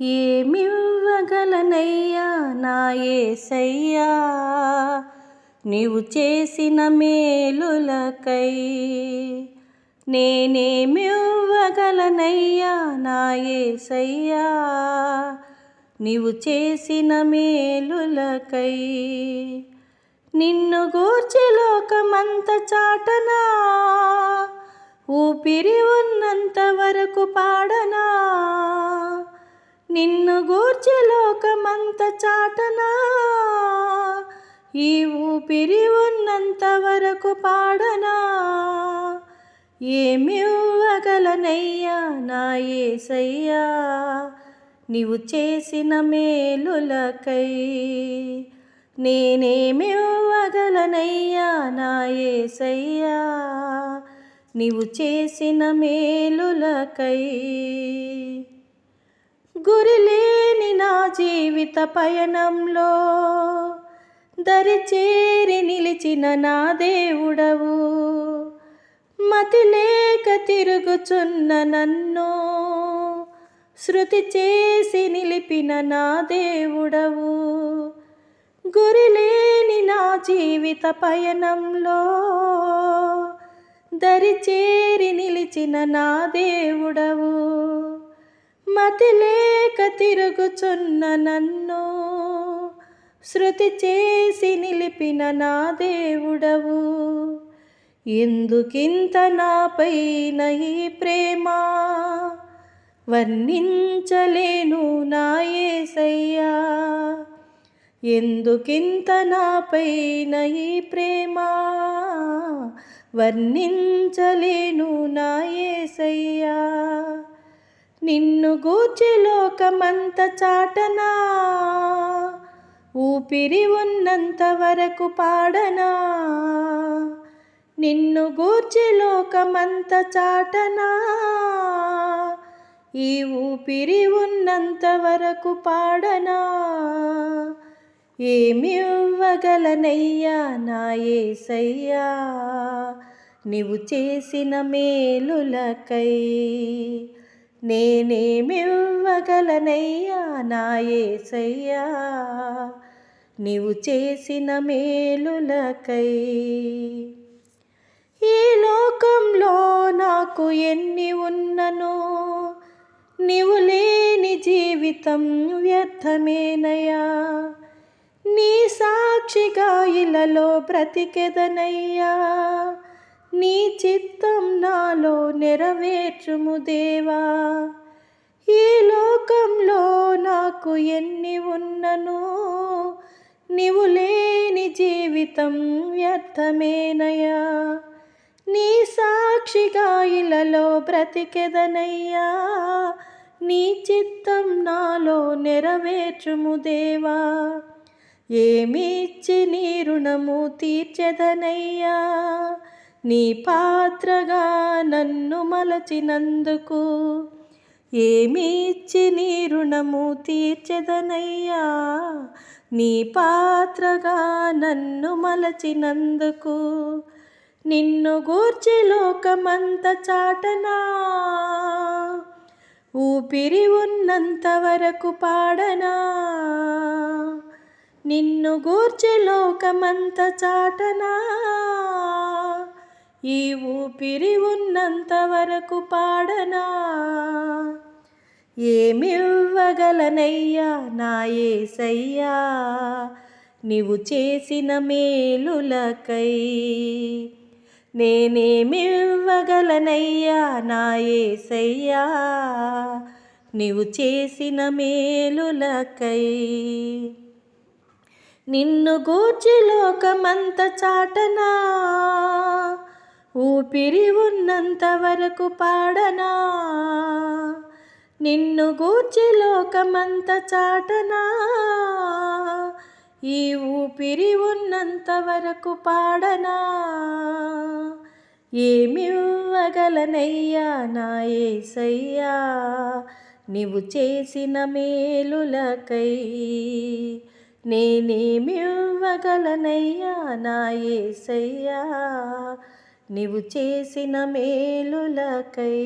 ఏమివ్వగలనయ్యా నా ఏసయ్యా? నీవు చేసిన మేలులకై నేనేమివ్వగలనయ్యా నా ఏసయ్యా? నీవు చేసిన మేలులకై నిన్ను గూర్చి లోకమంత చాటనా ఊపిరి ఉన్నంతవ నిన్ను గూర్చి లోకమంత చాటనా? ఈ ఊపిరి ఉన్నంత వరకు పాడనా? ఏమివ్వగలనయ్యా నా ఏసయ్యా నీవు చేసిన మేలులకై. నేనేమివ్వగలనయ్యా నా ఏసయ్యా నీవు చేసిన మేలులకై. గురిలేని నా జీవిత పయనంలో దరిచేరి నిలిచిన నా దేవుడవు. మతి లేక తిరుగుచున్న నన్ను శృతి చేసి నిలిపిన నా దేవుడవు. గురిలేని నా జీవిత పయనంలో దరిచేరి నిలిచిన నా దేవుడవు. మతి లేక తిరుగుచున్న నన్ను శృతి చేసి నిలిపిన నా దేవుడవు. ఎందుకింత నాపైన ఈ ప్రేమ? వర్ణించలేను నా ఏసయ్యా. ఎందుకింత నాపైన ఈ ప్రేమ? వర్ణించలేను నా ఏసయ్యా. నిన్ను గూర్చి లోకమంత చాటనా? ఊపిరి ఉన్నంత వరకు పాడనా? నిన్ను గూర్చి లోకమంత చాటనా? ఈ ఊపిరి ఉన్నంత వరకు పాడనా? ఏమి ఇవ్వగలనయ్యా నా ఏసయ్యా? నీవు చేసిన మేలులకై నేనేమివ్వగలనయ్యా నా ఏసయ్యా? నీవు చేసిన మేలులకై ఈ లోకంలో నాకు ఎన్ని ఉన్ననో నీవు లేని జీవితం వ్యర్థమేనయ్యా. నీ సాక్షిగా ఇలలో బ్రతికెదనయ్యా. నీ చిత్తం నాలో నెరవేర్చుము దేవా. ఈ లోకంలో నాకు ఎన్ని ఉన్నను? నీవు లేని జీవితం వ్యర్థమేనయ్యా. నీ సాక్షిగా ఇలలో బ్రతికెదనయ్యా. నీ చిత్తం నాలో నెరవేర్చుము దేవా. ఏమిచ్చి నీ రుణము తీర్చెదనయ్యా. నీ పాత్రగా నన్ను మలచినందుకు ఏమిచ్చి నీ రుణము తీర్చెదనయ్యా? నీ పాత్రగా నన్ను మలచినందుకు నిన్ను గూర్చి లోకమంత చాటనా? ఊపిరి ఉన్నంత వరకు పాడనా? నిన్ను గూర్చి లోకమంత చాటనా? ఈ ఊపిరి ఉన్నంత వరకు పాడనా? ఏమివ్వగలనయ్యా నా ఏసయ్యా నీవు చేసిన మేలులకై. నేనేమివ్వగలనయ్యా నా ఏసయ్యా నీవు చేసిన మేలులకై. నిన్ను గూర్చి లోకమంత చాటనా? ఊపిరి ఉన్నంత వరకు పాడనా? నిన్ను గూర్చి లోకమంత చాటనా? ఈ ఊపిరి ఉన్నంత వరకు పాడనా? ఏమివ్వగలనయ్యా నా ఏసయ్యా నీవు చేసిన మేలులకై. నేనేమివ్వగలనయ్యా నా ఏసయ్యా నీవు చేసిన మేలులకై.